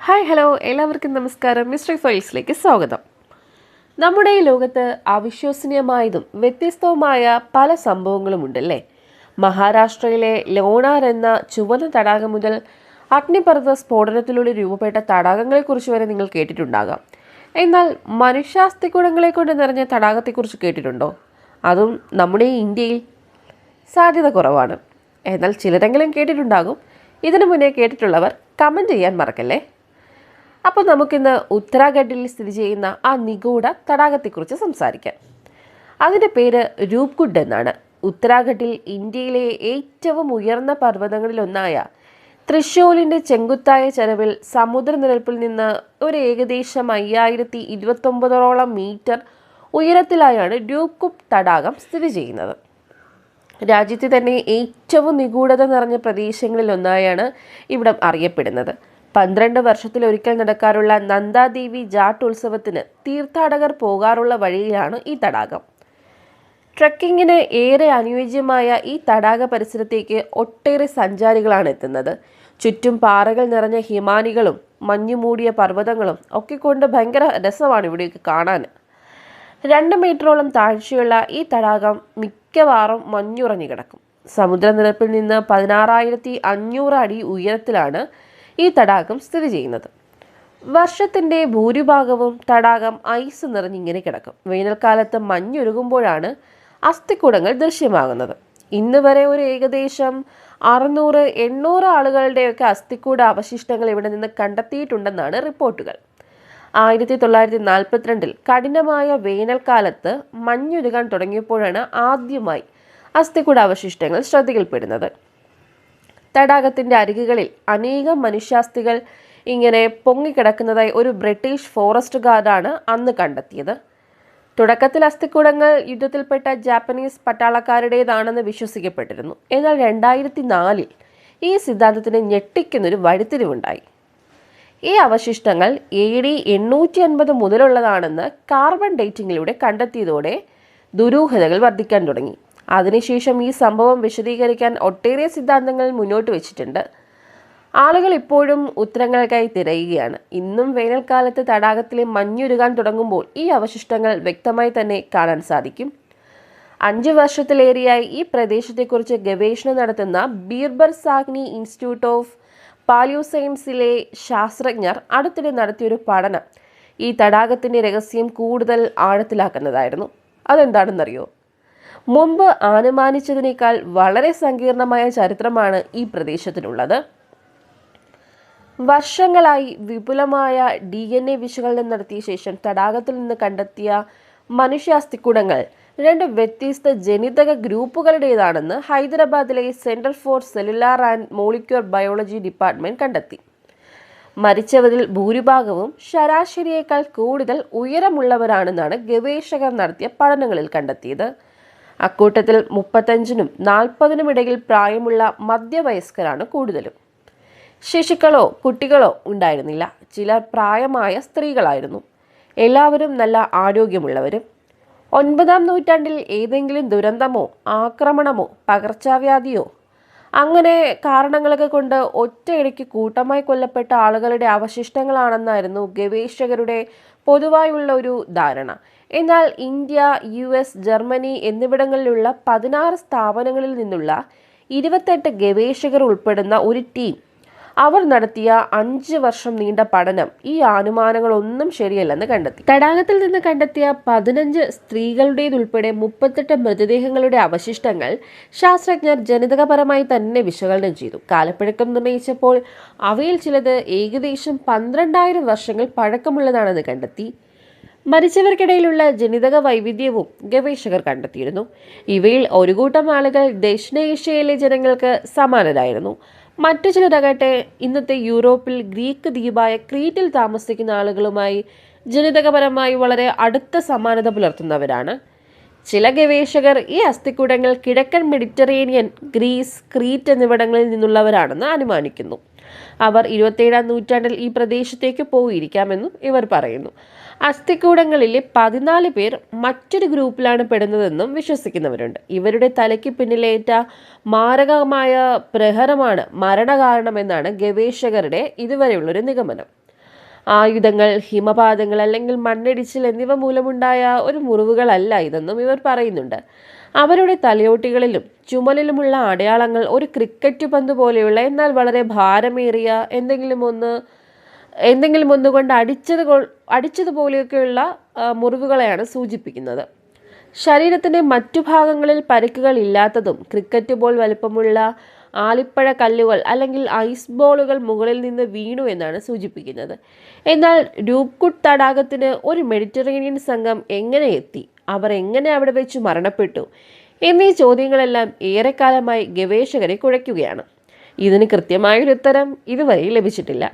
Hi hello. എല്ലാവർക്കും നമസ്കാരം. Mystery ഫൈൽസിലേക്ക് സ്വാഗതം. നമ്മുടെ ഈ ലോകത്ത് അവിശ്വസനീയമായതും വ്യത്യസ്തവുമായ പല സംഭവങ്ങളും ഉണ്ടല്ലേ മഹാരാഷ്ട്രയിലെ ലോണാർ എന്ന ചുവന്ന തടാകം മുതൽ അഗ്നിപർവത സ്ഫോടനത്തിലൂടെ രൂപപ്പെട്ട തടാകങ്ങളെക്കുറിച്ച് വരെ നിങ്ങൾ കേട്ടിട്ടുണ്ടാകാം. എന്നാൽ മനുഷ്യാസ്തികുടങ്ങളെ കൊണ്ട് നിറഞ്ഞ തടാകത്തെക്കുറിച്ച് കേട്ടിട്ടുണ്ടോ? അതും നമ്മുടെ ഇന്ത്യയിൽ സാധ്യത കുറവാണ്. എന്നാൽ ചിലരെങ്കിലും കേട്ടിട്ടുണ്ടാകും. ഇതിനു മുന്നേ കേട്ടിട്ടുള്ളവർ കമന്റ് ചെയ്യാൻ മറക്കല്ലേ? അപ്പോൾ നമുക്കിന്ന് ഉത്തരാഖണ്ഡിൽ സ്ഥിതി ചെയ്യുന്ന ആ നിഗൂഢ തടാകത്തെക്കുറിച്ച് സംസാരിക്കാം. അതിന്റെ പേര് രൂപ്കുഡ് എന്നാണ്. ഉത്തരാഖണ്ഡിൽ ഇന്ത്യയിലെ ഏറ്റവും ഉയർന്ന പർവതങ്ങളിലൊന്നായ തൃശ്ശൂലിന്റെ ചെങ്കുത്തായ ചെലവിൽ സമുദ്രനിരപ്പിൽ നിന്ന് ഒരു ഏകദേശം അയ്യായിരത്തി ഇരുപത്തൊമ്പതോളം മീറ്റർ ഉയരത്തിലായാണ് രൂപ്കുഡ് തടാകം സ്ഥിതി ചെയ്യുന്നത്. രാജ്യത്തെ തന്നെ ഏറ്റവും നിഗൂഢത നിറഞ്ഞ പ്രദേശങ്ങളിലൊന്നായാണ് ഇവിടം അറിയപ്പെടുന്നത്. പന്ത്രണ്ട് വർഷത്തിലൊരിക്കൽ നടക്കാറുള്ള നന്ദാദേവി ജാട്ട് ഉത്സവത്തിന് തീർത്ഥാടകർ പോകാറുള്ള വഴിയിലാണ് ഈ തടാകം. ട്രക്കിങ്ങിന് ഏറെ അനുയോജ്യമായ ഈ തടാക പരിസരത്തേക്ക് ഒട്ടേറെ സഞ്ചാരികളാണ് എത്തുന്നത്. ചുറ്റും പാറകൾ നിറഞ്ഞ ഹിമാനികളും മഞ്ഞുമൂടിയ പർവതങ്ങളും ഒക്കെ കൊണ്ട് ഭയങ്കര രസമാണ് ഇവിടേക്ക് കാണാൻ. രണ്ട് മീറ്ററോളം താഴ്ചയുള്ള ഈ തടാകം മിക്കവാറും മഞ്ഞുറഞ്ഞു കിടക്കും. സമുദ്രനിരപ്പിൽ നിന്ന് പതിനാറായിരത്തി അഞ്ഞൂറ് അടി ഉയരത്തിലാണ് ഈ തടാകം സ്ഥിതി ചെയ്യുന്നത്. വർഷത്തിന്റെ ഭൂരിഭാഗവും തടാകം ഐസ് നിറഞ്ഞിങ്ങനെ കിടക്കും. വേനൽക്കാലത്ത് മഞ്ഞുരുകുമ്പോഴാണ് അസ്ഥിക്കൂടങ്ങൾ ദൃശ്യമാകുന്നത്. ഇന്ന് വരെ ഒരു ഏകദേശം അറുന്നൂറ് എണ്ണൂറ് ആളുകളുടെയൊക്കെ അസ്ഥിക്കൂട അവശിഷ്ടങ്ങൾ ഇവിടെ നിന്ന് കണ്ടെത്തിയിട്ടുണ്ടെന്നാണ് റിപ്പോർട്ടുകൾ. ആയിരത്തി തൊള്ളായിരത്തി നാൽപ്പത്തിരണ്ടിൽ കഠിനമായ വേനൽക്കാലത്ത് മഞ്ഞുരുകാൻ തുടങ്ങിയപ്പോഴാണ് ആദ്യമായി അസ്ഥിക്കൂട അവശിഷ്ടങ്ങൾ ശ്രദ്ധയിൽപ്പെടുന്നത്. തടാകത്തിന്റെ അരികുകളിൽ അനേകം മനുഷ്യാസ്ഥികൾ ഇങ്ങനെ പൊങ്ങിക്കിടക്കുന്നതായി ഒരു ബ്രിട്ടീഷ് ഫോറസ്റ്റ് ഗാർഡാണ് അന്ന് കണ്ടെത്തിയത്. തുടക്കത്തിൽ അസ്ഥിക്കൂടങ്ങൾ യുദ്ധത്തിൽപ്പെട്ട ജാപ്പനീസ് പട്ടാളക്കാരുടേതാണെന്ന് വിശ്വസിക്കപ്പെട്ടിരുന്നു. എന്നാൽ രണ്ടായിരത്തി നാലിൽ ഈ സിദ്ധാന്തത്തിന് ഞെട്ടിക്കുന്നൊരു വഴിത്തിരിവുണ്ടായി. ഈ അവശിഷ്ടങ്ങൾ എ ഡി എണ്ണൂറ്റി അൻപത് മുതലുള്ളതാണെന്ന് കാർബൺ ഡേറ്റിംഗിലൂടെ കണ്ടെത്തിയതോടെ ദുരൂഹതകൾ വർദ്ധിക്കാൻ തുടങ്ങി. അതിനുശേഷം ഈ സംഭവം വിശദീകരിക്കാൻ ഒട്ടേറെ സിദ്ധാന്തങ്ങൾ മുന്നോട്ട് വെച്ചിട്ടുണ്ട്. ആളുകൾ ഇപ്പോഴും ഉത്തരങ്ങൾക്കായി തിരയുകയാണ്. ഇന്നും വേനൽക്കാലത്ത് തടാകത്തിലെ മഞ്ഞുരുകാൻ തുടങ്ങുമ്പോൾ ഈ അവശിഷ്ടങ്ങൾ വ്യക്തമായി തന്നെ കാണാൻ സാധിക്കും. അഞ്ച് വർഷത്തിലേറെയായി ഈ പ്രദേശത്തെക്കുറിച്ച് ഗവേഷണം നടത്തുന്ന ബീർബർ സാഗ്നി ഇൻസ്റ്റിറ്റ്യൂട്ട് ഓഫ് പാലിയോസയൻസിലെ ശാസ്ത്രജ്ഞർ അടുത്തിടെ നടത്തിയൊരു പഠനം. ഈ തടാകത്തിന്റെ രഹസ്യം കൂടുതൽ ആഴത്തിലാക്കുന്നതായിരുന്നു. അതെന്താണെന്നറിയോ? മുമ്പ് അനുമാനിച്ചതിനേക്കാൾ വളരെ സങ്കീർണമായ ചരിത്രമാണ് ഈ പ്രദേശത്തിനുള്ളത്. വർഷങ്ങളായി വിപുലമായ ഡി എൻ എ വിശകലനം നടത്തിയ ശേഷം തടാകത്തിൽ നിന്ന് കണ്ടെത്തിയ മനുഷ്യാസ്ഥിക്കുടങ്ങൾ രണ്ട് വ്യത്യസ്ത ജനിതക ഗ്രൂപ്പുകളുടേതാണെന്ന് ഹൈദരാബാദിലെ Centre for Cellular and Molecular Biology department കണ്ടെത്തി. മരിച്ചവരിൽ ഭൂരിഭാഗവും ശരാശരിയേക്കാൾ കൂടുതൽ ഉയരമുള്ളവരാണെന്നാണ് ഗവേഷകർ നടത്തിയ പഠനങ്ങളിൽ കണ്ടെത്തിയത്. അക്കൂട്ടത്തിൽ മുപ്പത്തഞ്ചിനും നാൽപ്പതിനും ഇടയിൽ പ്രായമുള്ള മധ്യവയസ്കരാണ് കൂടുതലും. ശിശുക്കളോ കുട്ടികളോ ഉണ്ടായിരുന്നില്ല. ചിലർ പ്രായമായ സ്ത്രീകളായിരുന്നു. എല്ലാവരും നല്ല ആരോഗ്യമുള്ളവരും. ഒൻപതാം നൂറ്റാണ്ടിൽ ഏതെങ്കിലും ദുരന്തമോ ആക്രമണമോ പകർച്ചവ്യാധിയോ അങ്ങനെ കാരണങ്ങളൊക്കെ കൊണ്ട് ഒറ്റയിടയ്ക്ക് കൂട്ടമായി കൊല്ലപ്പെട്ട ആളുകളുടെ അവശിഷ്ടങ്ങളാണെന്നായിരുന്നു ഗവേഷകരുടെ പൊതുവായുള്ള ഒരു ധാരണ. എന്നാൽ ഇന്ത്യ യു എസ് ജർമ്മനി എന്നിവിടങ്ങളിലുള്ള പതിനാറ് സ്ഥാപനങ്ങളിൽ നിന്നുള്ള ഇരുപത്തെട്ട് ഗവേഷകർ ഉൾപ്പെടുന്ന ഒരു ടീം. അവർ നടത്തിയ അഞ്ച് വർഷം നീണ്ട പഠനം ഈ അനുമാനങ്ങളൊന്നും ശരിയല്ലെന്ന് കണ്ടെത്തി. തടാകത്തിൽ നിന്ന് കണ്ടെത്തിയ പതിനഞ്ച് സ്ത്രീകളുടേതുൾപ്പെടെ മുപ്പത്തെട്ട് മൃതദേഹങ്ങളുടെ അവശിഷ്ടങ്ങൾ ശാസ്ത്രജ്ഞർ ജനിതകപരമായി തന്നെ വിശകലനം ചെയ്തു. കാലപ്പഴക്കം നിർണയിച്ചപ്പോൾ അവയിൽ ചിലത് ഏകദേശം പന്ത്രണ്ടായിരം വർഷങ്ങൾ പഴക്കമുള്ളതാണെന്ന് കണ്ടെത്തി. മരിച്ചവർക്കിടയിലുള്ള ജനിതക വൈവിധ്യവും ഗവേഷകർ കണ്ടെത്തിയിരുന്നു. ഇവയിൽ ഒരു കൂട്ടം ആളുകൾ ദക്ഷിണേഷ്യയിലെ ജനങ്ങൾക്ക് സമാനരായിരുന്നു. മറ്റു ചിലതകട്ടെ ഇന്നത്തെ യൂറോപ്പിൽ ഗ്രീക്ക് ദ്വീപായ ക്രീറ്റിൽ താമസിക്കുന്ന ആളുകളുമായി ജനിതകപരമായി വളരെ അടുത്ത സമാനത പുലർത്തുന്നവരാണ്. ചില ഗവേഷകർ ഈ അസ്ഥിക്കൂടങ്ങൾ കിഴക്കൻ മെഡിറ്ററേനിയൻ ഗ്രീസ് ക്രീറ്റ് എന്നിവിടങ്ങളിൽ നിന്നുള്ളവരാണെന്ന് അനുമാനിക്കുന്നു. അവർ ഇരുപത്തേഴാം നൂറ്റാണ്ടിൽ ഈ പ്രദേശത്തേക്ക് പോയിരിക്കാമെന്നും ഇവർ പറയുന്നു. അസ്ഥിക്കൂടങ്ങളിലെ പതിനാല് പേർ മറ്റൊരു ഗ്രൂപ്പിലാണ് പെടുന്നതെന്നും വിശ്വസിക്കുന്നവരുണ്ട്. ഇവരുടെ തലയ്ക്ക് പിന്നിലേറ്റ മാരകമായ പ്രഹരമാണ് മരണകാരണമെന്നാണ് ഗവേഷകരുടെ ഇതുവരെയുള്ളൊരു നിഗമനം. ആയുധങ്ങൾ ഹിമപാതങ്ങൾ അല്ലെങ്കിൽ മണ്ണിടിച്ചിൽ എന്നിവ മൂലമുണ്ടായ ഒരു മുറിവുകളല്ല ഇതെന്നും ഇവർ പറയുന്നുണ്ട്. അവരുടെ തലയോട്ടികളിലും ചുമലിലുമുള്ള അടയാളങ്ങൾ ഒരു ക്രിക്കറ്റ് പന്ത് പോലെയുള്ള എന്നാൽ വളരെ ഭാരമേറിയ എന്തെങ്കിലും ഒന്ന് എന്തെങ്കിലും ഒന്നുകൊണ്ട് അടിച്ചത് അടിച്ചതുപോലെയൊക്കെയുള്ള മുറിവുകളെയാണ് സൂചിപ്പിക്കുന്നത്. ശരീരത്തിന്റെ മറ്റു ഭാഗങ്ങളിൽ പരിക്കുകൾ ഇല്ലാത്തതും ക്രിക്കറ്റ് ബോൾ വലുപ്പമുള്ള ആലിപ്പഴ കല്ലുകൾ അല്ലെങ്കിൽ ഐസ് ബോളുകൾ മുകളിൽ നിന്ന് വീണു എന്നാണ് സൂചിപ്പിക്കുന്നത്. എന്നാൽ രൂപ്കുട്ട് തടാകത്തിന് ഒരു മെഡിറ്ററേനിയൻ സംഘം എങ്ങനെ എത്തി? അവർ എങ്ങനെ അവിടെ വെച്ച് മരണപ്പെട്ടു എന്നീ ചോദ്യങ്ങളെല്ലാം ഏറെക്കാലമായി ഗവേഷകരെ കുഴയ്ക്കുകയാണ്. ഇതിന് കൃത്യമായൊരു ഉത്തരം ഇതുവരെ ലഭിച്ചിട്ടില്ല.